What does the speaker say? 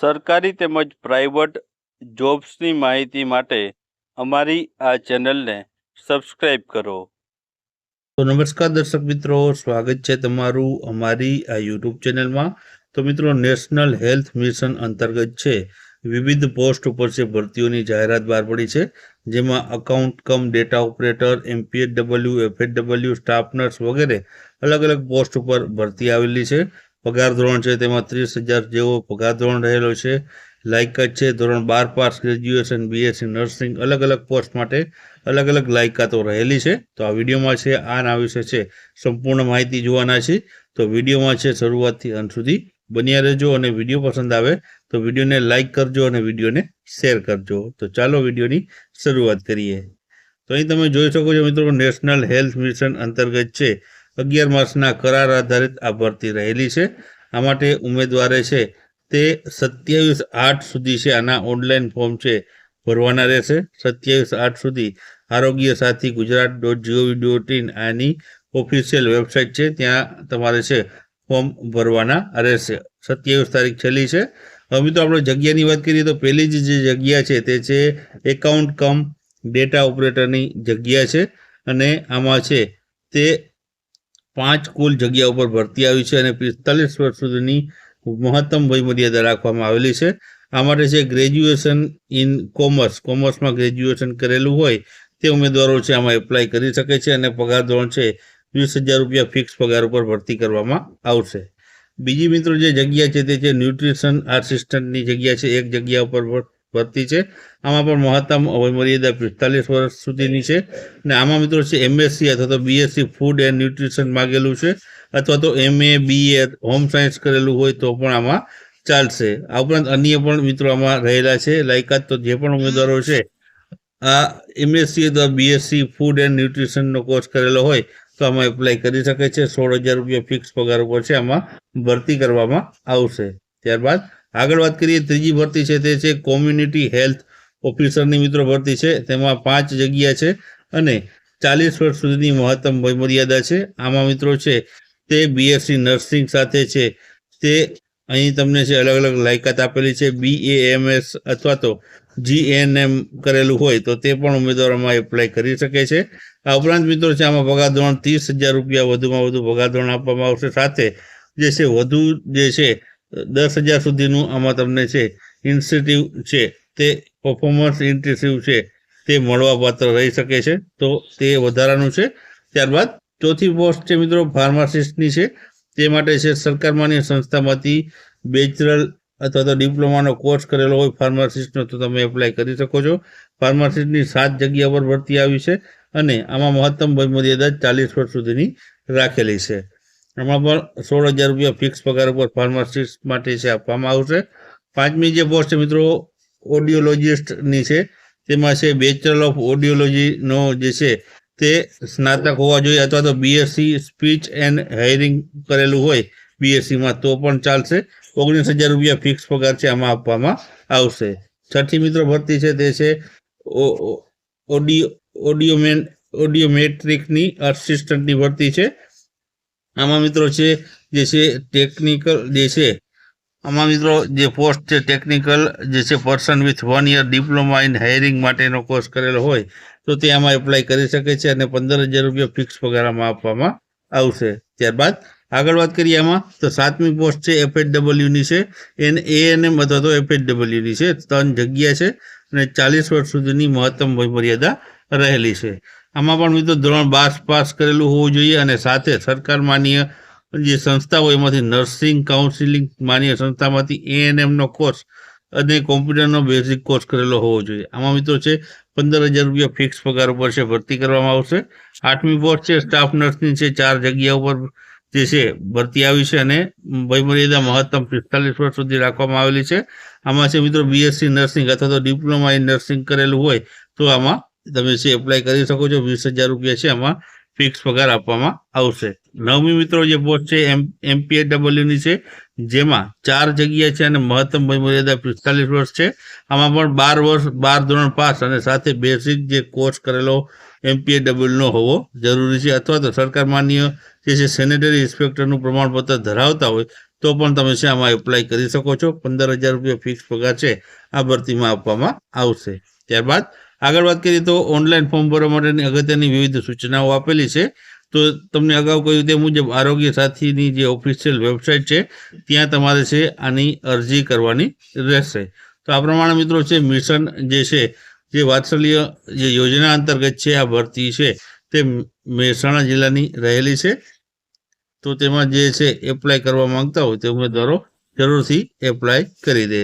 સરકારી તેમજ પ્રાઇવેટ જોબ્સની માહિતી માટે અમારી આ ચેનલને સબસ્ક્રાઇબ કરો. તો નમસ્કાર દર્શક મિત્રો, સ્વાગત છે તમારું અમારી આ યુટ્યુબ ચેનલમાં. તો મિત્રો, નેશનલ હેલ્થ મિશન અંતર્ગત છે, વિવિધ પોસ્ટ ઉપર છે, ભરતીઓની જાહેરાત બહાર પડી છે, જેમાં account cum data operator MPHW FHW staff nurse વગેરે અલગ અલગ પોસ્ટ ઉપર ભરતી આવેલી છે. પગાર ધોરણ છે તેમાં ત્રીસ હજાર જેવો પગાર ધોરણ રહેલો છે. લાયકાત છે ધોરણ બાર પાસ ગ્રેજ્યુએશન, બીએસસી, નર્સિંગ અલગ અલગ પોસ્ટ માટે અલગ અલગ લાયકાતો રહેલી છે. તો આ વિડીયોમાં છે, આના વિશે છે સંપૂર્ણ માહિતી જોવાના છે. તો વિડીયોમાં છે શરૂઆતથી અંત સુધી બન્યા રહેજો અને વીડિયો પસંદ આવે તો વિડીયોને લાઇક કરજો અને વિડીયોને શેર કરજો. તો ચાલો વિડીયોની શરૂઆત કરીએ. તો અહીં તમે જોઈ શકો છો મિત્રો, નેશનલ હેલ્થ મિશન અંતર્ગત છે અગિયાર માસના કરાર આધારિત આ ભરતી રહેલી છે. આ માટે ઉમેદવારે છે તે સત્યાવીસ આઠ સુધી છે. આના ઓનલાઈન ફોર્મ છે ભરવાના રહેશે. સત્યાવીસ આઠ સુધી Arogya Sathi Gujarat dot gov dot in આની ઓફિશિયલ વેબસાઇટ છે. ત્યાં તમારે છે ફોર્મ ભરવાના રહેશે. સત્યાવીસ તારીખ છેલ્લી છે. હવે તો આપણે જગ્યાની વાત કરીએ તો પહેલી જ જે જગ્યા છે તે છે એકાઉન્ટ કમ ડેટા ઓપરેટરની જગ્યા છે. અને આમાં છે તે પાંચ કુલ જગ્યા ઉપર ભરતી આવી છે અને પિસ્તાલીસ વર્ષ સુધીની મહત્તમ વયમર્યાદા રાખવામાં આવેલી છે. આ માટે છે ગ્રેજ્યુએશન ઇન કોમર્સ, કોમર્સમાં ગ્રેજ્યુએશન કરેલું હોય તે ઉમેદવારો છે આમાં એપ્લાય કરી શકે છે અને પગાર ધોરણ છે વીસ હજાર રૂપિયા ફિક્સ પગાર ઉપર ભરતી કરવામાં આવશે. બીજી મિત્રો જે જગ્યા છે તે છે ન્યુટ્રિશન આસિસ્ટન્ટની જગ્યા છે. એક જગ્યા ઉપર ભરતી છે. આમાં પણ મહત્તમ વયમર્યાદા પિસ્તાલીસ વર્ષ સુધીની છે. અને આમાં મિત્રો છે એમએસસી અથવા તો બીએસસી ફૂડ એન્ડ ન્યુટ્રિશન માગેલું છે. અથવા તો એમએ બીએ હોમ સાયન્સ કરેલું હોય તો પણ આમાં ચાલશે. આ ઉપરાંત અન્ય પણ મિત્રો આમાં રહેલા છે. લાયકાત તો જે પણ ઉમેદવારો છે, આ એમએસસી અથવા બીએસસી ફૂડ એન્ડ ન્યુટ્રિશનનો કોર્સ કરેલો હોય તો આમાં એપ્લાય કરી શકે છે. સોળ હજાર રૂપિયા ફિક્સ પગાર ઉપર છે. આમાં ભરતી કરવામાં આવશે. ત્યારબાદ આગળ વાત કરીએ, ત્રીજી ભરતી છે તે છે કોમ્યુનિટી હેલ્થ ઓફિસરની મિત્રો ભરતી છે. તેમાં પાંચ જગ્યા છે અને ચાલીસ વર્ષ સુધીની મહત્તમ મર્યાદા છે. આમાં મિત્રો છે તે બીએસસી નર્સિંગ સાથે છે. તે અહીં તમને છે અલગ અલગ લાયકાત આપેલી છે. બી એ એમ એસ અથવા તો જીએનએમ કરેલું હોય તો તે પણ ઉમેદવારોમાં એપ્લાય કરી શકે છે. આ ઉપરાંત મિત્રો છે આમાં પગાર ત્રીસ હજાર રૂપિયા વધુમાં વધુ પગાર આપવામાં આવશે. સાથે જે છે વધુ જે છે દસ હજાર સુધીનું આમાં તમને છે ઇન્સેન્ટિવ છે, તે પરફોર્મન્સ ઇન્ટેન્સિવ છે, તે મળવાપાત્ર રહી શકે છે, તો તે વધારાનું છે. ત્યારબાદ ચોથી પોસ્ટ છે મિત્રો ફાર્માસિસ્ટની છે, તે માટે છે સરકારમાંની સંસ્થામાંથી બેચરલ અથવા તો ડિપ્લોમાનો કોર્સ કરેલો હોય ફાર્માસિસ્ટનો તો તમે એપ્લાય કરી શકો છો. ફાર્માસિસ્ટની સાત જગ્યા પર ભરતી આવી છે અને આમાં મહત્તમ વયમર્યાદા ચાલીસ વર્ષ સુધીની રાખેલી છે. આમાં પણ સોળ હજાર રૂપિયા ફિક્સ પગાર ઉપર ફાર્માસિસ્ટ માટે છે આપવામાં આવશે. પાંચમી જે પોસ્ટ મિત્રો ઓડિયોલોજિસ્ટની છે, તેમાં છે બેચરલ ઓફ ઓડિયોલોજીનો જે છે તે સ્નાતક હોવા જોઈએ અથવા તો બીએસસી સ્પીચ એન્ડ હાયરિંગ કરેલું હોય બીએસસીમાં તો પણ ચાલશે. ઓગણીસ હજાર રૂપિયા ફિક્સ પગાર છે આમાં આપવામાં આવશે. છઠ્ઠી મિત્રો ભરતી છે તે છે ઓડિયો ઓડિયોમેન ઓડિયોમેટ્રિકની અસિસ્ટન્ટની ભરતી છે. આમાં મિત્રો છે, જે છે ટેકનિકલ જે છે, આમાં મિત્રો જે પોસ્ટ છે ટેકનિકલ જે છે person with one year diploma in hiring માટેનો કોર્સ કરેલો હોય, તો તે આમાં એપ્લાય કરી શકે છે અને પંદર હજાર રૂપિયા ફિક્સ પગારમાં આપવામાં આવશે. ત્યારબાદ આગળ વાત કરીએ આમાં, તો સાતમી પોસ્ટ છે એફએચડબલ્યુની છે, એને એએનએમ અથવા તો એફએચડબલ્યુની છે, ત્રણ જગ્યા છે અને ચાલીસ વર્ષ સુધીની મહત્તમ વયમર્યાદા રહેલી છે. આમાં પણ મિત્રો ધોરણ બાર પાસ કરેલું હોવું જોઈએ અને સાથે સરકાર માન્ય જે સંસ્થા હોય એમાંથી નર્સિંગ, કાઉન્સિલિંગ માન્ય સંસ્થામાંથી એએનએમનો કોર્સ અને કોમ્પ્યુટરનો બેઝિક કોર્સ કરેલો હોવો જોઈએ. આમાં મિત્રો છે પંદર હજાર રૂપિયા ફિક્સ પગાર ઉપર છે, ભરતી કરવામાં આવશે. આઠમી પોસ્ટ છે, સ્ટાફ નર્સની છે, ચાર જગ્યા ઉપર જે છે ભરતી આવી છે અને વયમર્યાદા મહત્તમ પિસ્તાલીસ વર્ષ સુધી રાખવામાં આવેલી છે. આમાં છે મિત્રો બીએસસી નર્સિંગ અથવા તો ડિપ્લોમા ઇન નર્સિંગ કરેલું હોય તો આમાં તમે છે એપ્લાય કરી શકો છો, વીસ હજાર રૂપિયા છે આમાં ફિક્સ પગાર આપવામાં આવશે. નવમી મિત્રો જે પોસ્ટ છે, એમ એમપીએડબલ્યુની છે, જેમાં ચાર જગ્યા છે અને મહત્તમ વયમર્યાદા પિસ્તાલીસ વર્ષ છે. આમાં પણ બાર વર્ષ, બાર ધોરણ પાસ અને સાથે બેસિક જે કોર્સ કરેલો એમપીએડબલ્યુનો હોવો જરૂરી છે. અથવા તો સરકાર માન્ય જે છે સેનેટરી ઇન્સ્પેક્ટરનું પ્રમાણપત્ર ધરાવતા હોય, તો પણ તમે છે, આમાં એપ્લાય કરી શકો છો. પંદર હજાર રૂપિયા ફિક્સ પગાર છે, આ ભરતીમાં આપવામાં આવશે. ત્યારબાદ આગળ વાત કરીએ તો ઓનલાઈન ફોર્મ ભરવા માટેની અગત્યની વિવિધ સૂચનાઓ આપેલી છે. તો તમને અગાઉ કહ્યું તે મુજબ આરોગ્ય સાથીની જે ઓફિશિયલ વેબસાઇટ છે, ત્યાં તમારે છે આની અરજી કરવાની રહેશે. તો આ પ્રમાણે મિત્રો છે, મિશન જે છે, જે વાત્સલ્ય જે યોજના અંતર્ગત છે, આ ભરતી છે, તે મહેસાણા જિલ્લાની રહેલી છે. તો તેમાં જે છે એપ્લાય કરવા માંગતા હોય તે ઉમેદવારો જરૂરથી એપ્લાય કરી દે.